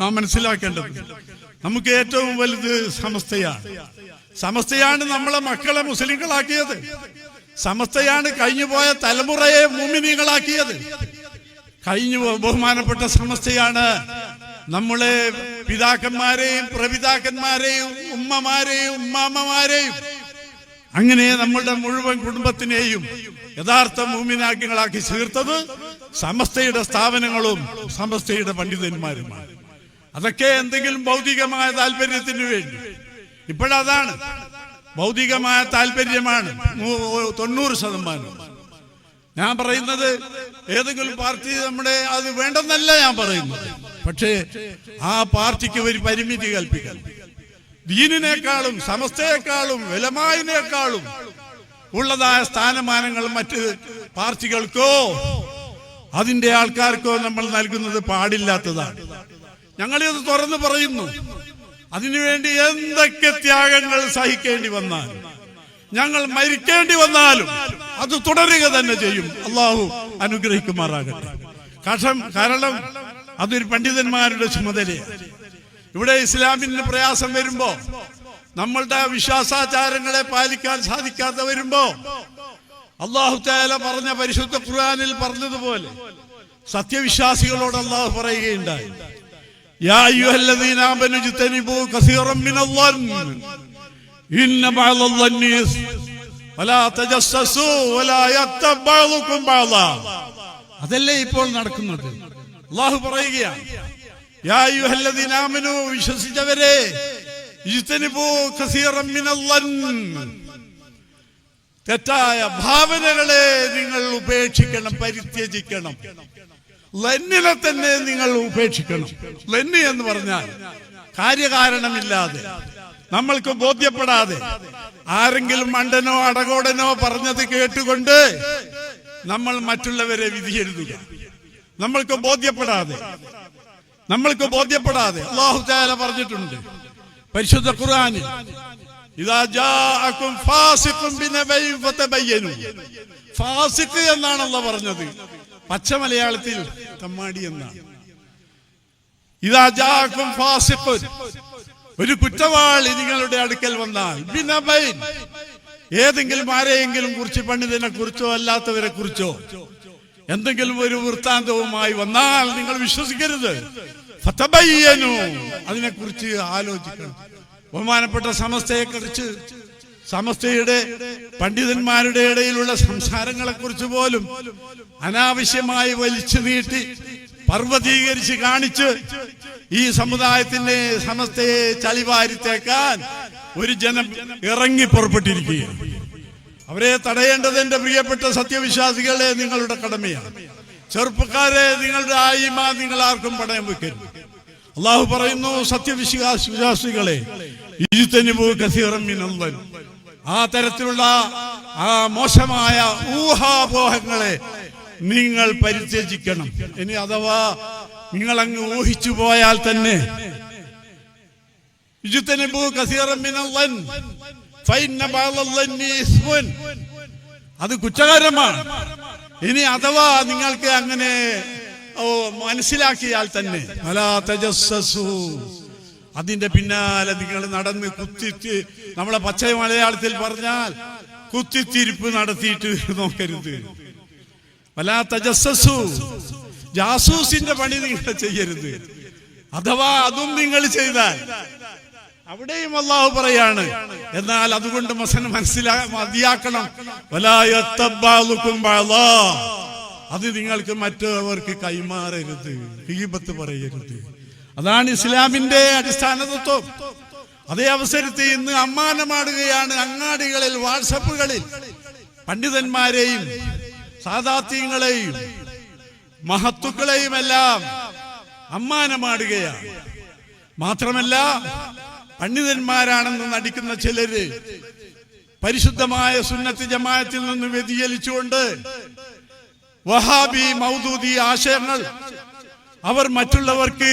നാം മനസ്സിലാക്കേണ്ടത് നമുക്ക് ഏറ്റവും വലുത് സമസ്തയാണ്. സമസ്തയാണ് നമ്മളെ മക്കളെ മുസ്ലിങ്ങളാക്കിയത്. സമസ്തയാണ് കഴിഞ്ഞുപോയ തലമുറയെ മുമിനികളാക്കിയത്. കഴിഞ്ഞു ബഹുമാനപ്പെട്ട സമസ്തയാണ് നമ്മളെ പിതാക്കന്മാരെയും പ്രപിതാക്കന്മാരെയും ഉമ്മമാരെയും ഉമ്മാമ്മമാരെയും അങ്ങനെ നമ്മളുടെ മുഴുവൻ കുടുംബത്തിനെയും യഥാർത്ഥ മൂമിനാഗ്യങ്ങളാക്കി തീർത്തത് സമസ്തയുടെ സ്ഥാപനങ്ങളും സമസ്തയുടെ പണ്ഡിതന്മാരുമാണ്. അതൊക്കെ എന്തെങ്കിലും ഭൗതികമായ താല്പര്യത്തിന് വേണ്ടി. ഇപ്പോഴതാണ് ഭൗതികമായ താല്പര്യമാണ് തൊണ്ണൂറ് ശതമാനം. ഞാൻ പറയുന്നത് ഏതെങ്കിലും പാർട്ടി നമ്മുടെ അത് വേണ്ടെന്നല്ല ഞാൻ പറയുന്നത്. പക്ഷേ ആ പാർട്ടിക്ക് ഒരു പരിമിതി കൽപ്പിക്കണം ദീനിനേക്കാളും സമസ്തയെക്കാളും വിലമായതിനേക്കാളും ഉള്ളതായ സ്ഥാനമാനങ്ങൾ മറ്റ് പാർട്ടികൾക്കോ അതിന്റെ ആൾക്കാർക്കോ നമ്മൾ നൽകുന്നത് പാടില്ലാത്തതാണ്. ഞങ്ങളിത് തുറന്നു പറയുന്നു. അതിനുവേണ്ടി എന്തൊക്കെ ത്യാഗങ്ങൾ സഹിക്കേണ്ടി വന്നാലും ഞങ്ങൾ മരിക്കേണ്ടി വന്നാലും അത് തുടരുക തന്നെ ചെയ്യും. അള്ളാഹു അനുഗ്രഹിക്കുമാറാകട്ടെ. കഷം കാരണം അതൊരു പണ്ഡിതന്മാരുടെ ചുമതലയാണ്. ഇവിടെ ഇസ്ലാമിന് പ്രയാസം വരുമ്പോ നമ്മളുടെ വിശ്വാസാചാരങ്ങളെ പാലിക്കാൻ സാധിക്കാതെ വരുമ്പോ അള്ളാഹു താല പറഞ്ഞ പരിശുദ്ധ ഖുർആനിൽ പറഞ്ഞതുപോലെ സത്യവിശ്വാസികളോട് അള്ളാഹു പറയുകയുണ്ടായി. അതല്ലേ ഇപ്പോൾ നടക്കുന്നത്? അള്ളാഹു പറയുകയാണ്. വിശ്വസിച്ചവരെ തെറ്റായ ഭാവനകളെ നിങ്ങൾ ഉപേക്ഷിക്കണം പരിത്യജിക്കണം. ലന്നിനെ തന്നെ നിങ്ങൾ ഉപേക്ഷിക്കണം. ലന്നി എന്ന് പറഞ്ഞാൽ കാര്യകാരണമില്ലാതെ നമ്മൾക്ക് ബോധ്യപ്പെടാതെ ആരെങ്കിലും മണ്ടനോ അടകോടനോ പറഞ്ഞത് കേട്ടുകൊണ്ട് നമ്മൾ മറ്റുള്ളവരെ വിധിയെഴുതുക നമ്മൾക്ക് ബോധ്യപ്പെടാതെ നമ്മൾക്ക് ബോധ്യപ്പെടാതെ അള്ളാഹു ചാല പറഞ്ഞിട്ടുണ്ട് പരിശുദ്ധ ഖുർആനിൽ ഫാസിഖും ഫാസിഖ് എന്നാണല്ലോ പറഞ്ഞത്. പച്ച മലയാളത്തിൽ തമ്മാടി എന്നാണ്. ഇതാ ജാഅക്കും ഫാസിഖുൻ ഒരു കുറ്റവാളി നിങ്ങളുടെ അടുക്കൽ വന്നാൽ ഏതെങ്കിലും ആരെയെങ്കിലും കുറിച്ച് പണ്ഡിതനെ കുറിച്ചോ അല്ലാത്തവരെ കുറിച്ചോ എന്തെങ്കിലും ഒരു വൃത്താന്തവുമായി വന്നാൽ നിങ്ങൾ വിശ്വസിക്കരുത്. അതിനെ അതിനെക്കുറിച്ച് ആലോചിക്കണം. ബഹുമാനപ്പെട്ട സമസ്തയെ കുറിച്ച് സമസ്തയുടെ പണ്ഡിതന്മാരുടെ ഇടയിലുള്ള സംസാരങ്ങളെ കുറിച്ച് പോലും അനാവശ്യമായി വലിച്ചു നീട്ടി പർവതീകരിച്ച് കാണിച്ച് ഈ സമുദായത്തിന്റെ സമസ്തയെ ചളിവാരിത്തേക്കാൻ ഒരു ജനം ഇറങ്ങി പുറപ്പെട്ടിരിക്കുകയാണ്. അവരെ തടയേണ്ടത് എന്റെ പ്രിയപ്പെട്ട സത്യവിശ്വാസികളെ നിങ്ങളുടെ കടമയാണ്. ചെറുപ്പക്കാരെ നിങ്ങളുടെ ആയിമ നിങ്ങൾ ആർക്കും പണയം വെക്കരുത് അള്ളാഹു പറയുന്നു സത്യവിശ്വാസ ആ തരത്തിലുള്ള ആ മോശമായ ഊഹാപോഹങ്ങളെ നിങ്ങൾ പരിത്യജിക്കണം. ഇനി അഥവാ നിങ്ങൾ അങ്ങ് ഊഹിച്ചു പോയാൽ തന്നെ. അത് കുറ്റകരമാണ് ഇനി അഥവാ നിങ്ങൾക്ക് അങ്ങനെ മനസ്സിലാക്കിയാൽ തന്നെ. അലാ തജസ്സസു. അതിന്റെ പിന്നാലെ നിങ്ങൾ നടന്ന് കുത്തിച്ച് നമ്മളെ പച്ച മലയാളത്തിൽ പറഞ്ഞാൽ കുത്തിത്തിരിപ്പ് നടത്തിയിട്ട് നോക്കരുത്. വല്ലാത്ത തജസ്സസു ജാസൂസിന്റെ പണി നിങ്ങൾ ചെയ്യരുത്. അഥവാ അതും നിങ്ങൾ ചെയ്താൽ അവിടെയും അള്ളാഹു പറയാണ്. എന്നാൽ അതുകൊണ്ട് മസൻ മനസ്സിലാ മതിയാക്കണം. അത് നിങ്ങൾക്ക് മറ്റവർക്ക് കൈമാറരുത്. ഹീബത്ത് പറയരുത്. അതാണ് ഇസ്ലാമിന്റെ അടിസ്ഥാന തത്വം. അതേ അവസരത്തിൽ ഇന്ന് അമ്മാനമാടുകയാണ് അങ്ങാടികളിൽ വാട്സപ്പുകളിൽ പണ്ഡിതന്മാരെയും സാദാത്യങ്ങളെയും മഹത്തുക്കളെയും എല്ലാം അമ്മാനമാടുകയാണ്. മാത്രമല്ല പണ്ഡിതന്മാരാണെന്ന് നടിക്കുന്ന ചിലര് പരിശുദ്ധമായ സുന്നത്ത് ജമായത്തിൽ നിന്ന് വ്യതിചലിച്ചുകൊണ്ട് വഹാബി മൗദൂദി ആശയങ്ങൾ അവർ മറ്റുള്ളവർക്ക്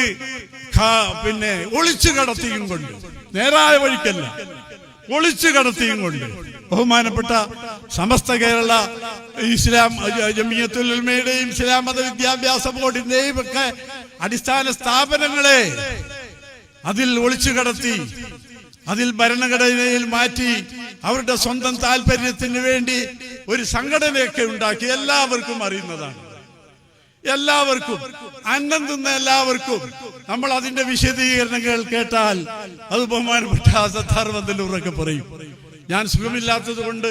പിന്നെ ഒളിച്ചു കടത്തിയും കൊണ്ട്. നേരായ വഴിക്കല്ല. ഒളിച്ചു കടത്തിയും കൊണ്ട്. ബഹുമാനപ്പെട്ട സമസ്ത കേരള ഇസ്ലാം ജമിയത്തുൽ ഉലമയുടെയും ഇസ്ലാം മത വിദ്യാഭ്യാസ ബോർഡിന്റെയും ഒക്കെ അടിസ്ഥാന സ്ഥാപനങ്ങളെ അതിൽ ഒളിച്ചു കടത്തി അതിൽ ഭരണഘടനയിൽ മാറ്റി അവരുടെ സ്വന്തം താല്പര്യത്തിന് വേണ്ടി ഒരു സംഘടനയൊക്കെ ഉണ്ടാക്കി. എല്ലാവർക്കും അറിയുന്നതാണ്. എല്ലാവർക്കും അന്നം തിന്ന എല്ലാവർക്കും നമ്മൾ അതിന്റെ വിശദീകരണങ്ങൾ കേട്ടാൽ അത് ബഹുമാനപ്പെട്ട സത്താർ വന്തലൂറൊക്കെ പറയും. ഞാൻ സുഖമില്ലാത്തത് കൊണ്ട്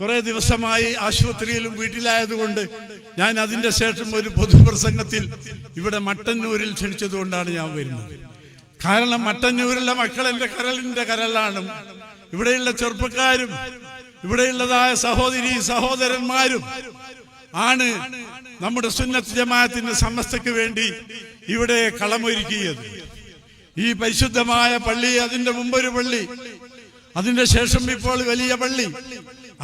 കുറെ ദിവസമായി ആശുപത്രിയിലും വീട്ടിലായതുകൊണ്ട് ഞാൻ അതിന്റെ ശേഷം ഒരു പൊതുപ്രസംഗത്തിൽ ഇവിടെ മട്ടന്നൂരിൽ ക്ഷണിച്ചതുകൊണ്ടാണ് ഞാൻ വരുന്നത്. കാരണം മട്ടന്നൂരിലെ മക്കൾ എന്റെ കരലിന്റെ കരളാണ്. ഇവിടെയുള്ള ചെറുപ്പക്കാരും ഇവിടെയുള്ളതായ സഹോദരി സഹോദരന്മാരും ആണ് നമ്മുടെ സുന്നത്ത് ജമാഅത്തിന്റെ സമസ്തയ്ക്ക് വേണ്ടി ഇവിടെ കളമൊരുക്കിയത്. ഈ പരിശുദ്ധമായ പള്ളി അതിന്റെ മുമ്പൊരു പള്ളി അതിന്റെ ശേഷം ഇപ്പോൾ വലിയ പള്ളി.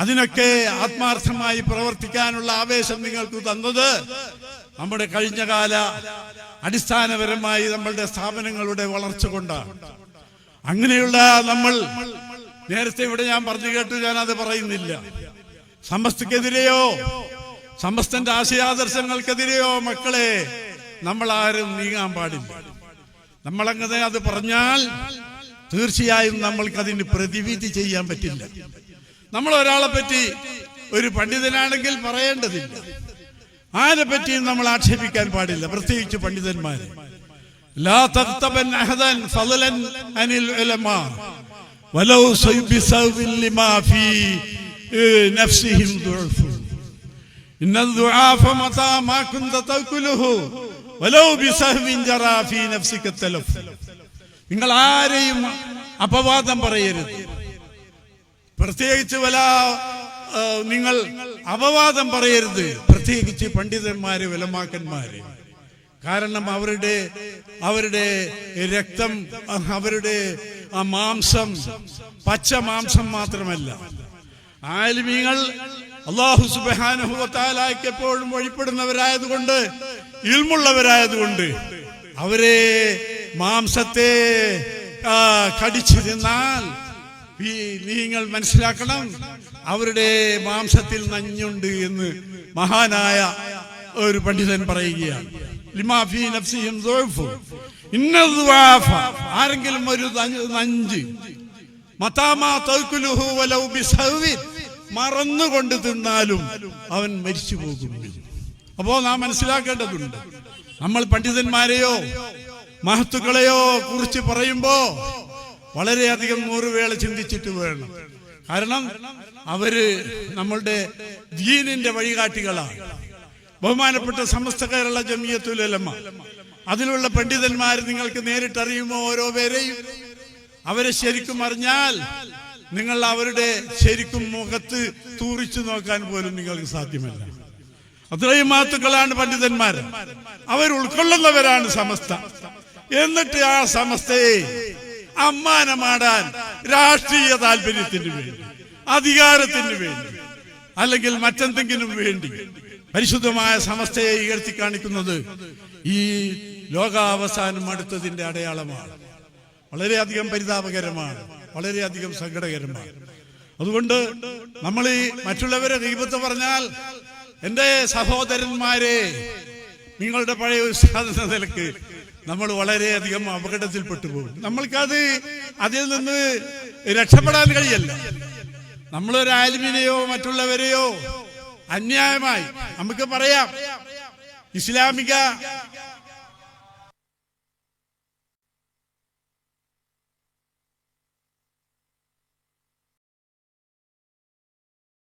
അതിനൊക്കെ ആത്മാർത്ഥമായി പ്രവർത്തിക്കാനുള്ള ആവേശം നിങ്ങൾക്ക് തന്നത് നമ്മുടെ കഴിഞ്ഞ കാല അടിസ്ഥാനപരമായി നമ്മളുടെ സ്ഥാപനങ്ങളുടെ വളർച്ച കൊണ്ടാണ്. അങ്ങനെയുള്ള നമ്മൾ നേരത്തെ ഇവിടെ ഞാൻ പറഞ്ഞു കേട്ടു ഞാൻ അത് പറയുന്നില്ല. സമസ്തക്കെതിരെയോ സമസ്തന്റെ ആശയാദർശങ്ങൾക്കെതിരെയോ മക്കളെ നമ്മൾ ആരും നീങ്ങാൻ പാടില്ല. നമ്മളങ്ങനെ അത് പറഞ്ഞാൽ തീർച്ചയായും നമ്മൾക്ക് അതിന് പ്രതിവിധി ചെയ്യാൻ പറ്റില്ല. നമ്മൾ ഒരാളെ പറ്റി ഒരു പണ്ഡിതനാണെങ്കിൽ പറയേണ്ടതില്ല. ആരെ പറ്റിയും നമ്മൾ ആക്ഷേപിക്കാൻ പാടില്ല. പ്രത്യേകിച്ച് പണ്ഡിതന്മാരെ. അനിൽ ഉലമാ. إن الضعاف متى ما كنت تأكله ولو بسهم جرى في نفسك التلف നിങ്ങൾ ആരെയും അപവാദം പറയരുത് പ്രത്യേകിച്ച് വല ആ, നിങ്ങൾ അപവാദം പറയരുത് പ്രത്യേകിച്ച് പണ്ഡിതന്മാര് വിലമാക്കന്മാര് കാരണം അവരുടെ അവരുടെ രക്തം അവരുടെ ആ മാംസം പച്ച മാംസം മാത്രമല്ല ആലിമീങ്ങൾ അള്ളാഹു സുബാനുഭവത്താലായ്ക്ക് എപ്പോഴും വഴിപ്പെടുന്നവരായതുകൊണ്ട് ഇൽമുള്ളവരായതുകൊണ്ട് അവരെ മാംസത്തെ കടിച്ചു തിന്നാൽ നിങ്ങൾ മനസ്സിലാക്കണം അവരുടെ മാംസത്തിൽ നഞ്ഞുണ്ട് എന്ന് മഹാനായ ഒരു പണ്ഡിതൻ പറയുകയാണ്. ആരെങ്കിലും ഒരു നഞ്ച് മതാമാ തൗക്കുലുഹു വലൗ ബിസഹ്വിൻ. മറന്നുകൊണ്ട് തിന്നാലും അവൻ മരിച്ചു പോകും. അപ്പോ നാം മനസ്സിലാക്കേണ്ടതുണ്ട്. നമ്മൾ പണ്ഡിതന്മാരെയോ മഹത്തുക്കളെയോ കുറിച്ച് പറയുമ്പോ വളരെയധികം നൂറുവേള ചിന്തിച്ചിട്ട് വേണം. കാരണം അവർ നമ്മളുടെ ദീനിന്റെ വഴികാട്ടികളാണ്. ബഹുമാനപ്പെട്ട സമസ്ത കേരള ജമിയത്തുലമ അതിലുള്ള പണ്ഡിതന്മാർ നിങ്ങൾക്ക് നേരിട്ടറിയുമോ ഓരോ പേരെയും? അവരെ ശരിക്കും അറിഞ്ഞാൽ നിങ്ങൾ അവരുടെ ശരിക്കും മുഖത്ത് തൂറിച്ചു നോക്കാൻ പോലും നിങ്ങൾക്ക് സാധ്യമല്ല. അത്രയും മാത്തുക്കളാണ് പണ്ഡിതന്മാർ. അവർ ഉൾക്കൊള്ളുന്നവരാണ് സമസ്ത. എന്നിട്ട് ആ സമസ്തയെ അമ്മാനമാടാൻ രാഷ്ട്രീയ താല്പര്യത്തിന് വേണ്ടി അധികാരത്തിന് വേണ്ടി അല്ലെങ്കിൽ മറ്റെന്തെങ്കിലും വേണ്ടി പരിശുദ്ധമായ സമസ്തയെ ഉയർത്തി കാണിക്കുന്നത് ഈ ലോകാവസാനം അടുത്തതിന്റെ അടയാളമാണ്. വളരെയധികം പരിതാപകരമാണ്. വളരെയധികം സങ്കടകരമാണ്. അതുകൊണ്ട് നമ്മൾ ഈ മറ്റുള്ളവരെ ദൈവത്തെ പറഞ്ഞാൽ എന്റെ സഹോദരന്മാരെ നിങ്ങളുടെ പഴയ ഒരു സാധന നിലയ്ക്ക് നമ്മൾ വളരെയധികം അപകടത്തിൽപ്പെട്ടു പോകും നമ്മൾക്കത് അതിൽ നിന്ന് രക്ഷപ്പെടാൻ കഴിയല്ല. നമ്മളൊരു ആലിമിനെയോ മറ്റുള്ളവരെയോ അന്യായമായി നമുക്ക് പറയാം ഇസ്ലാമിക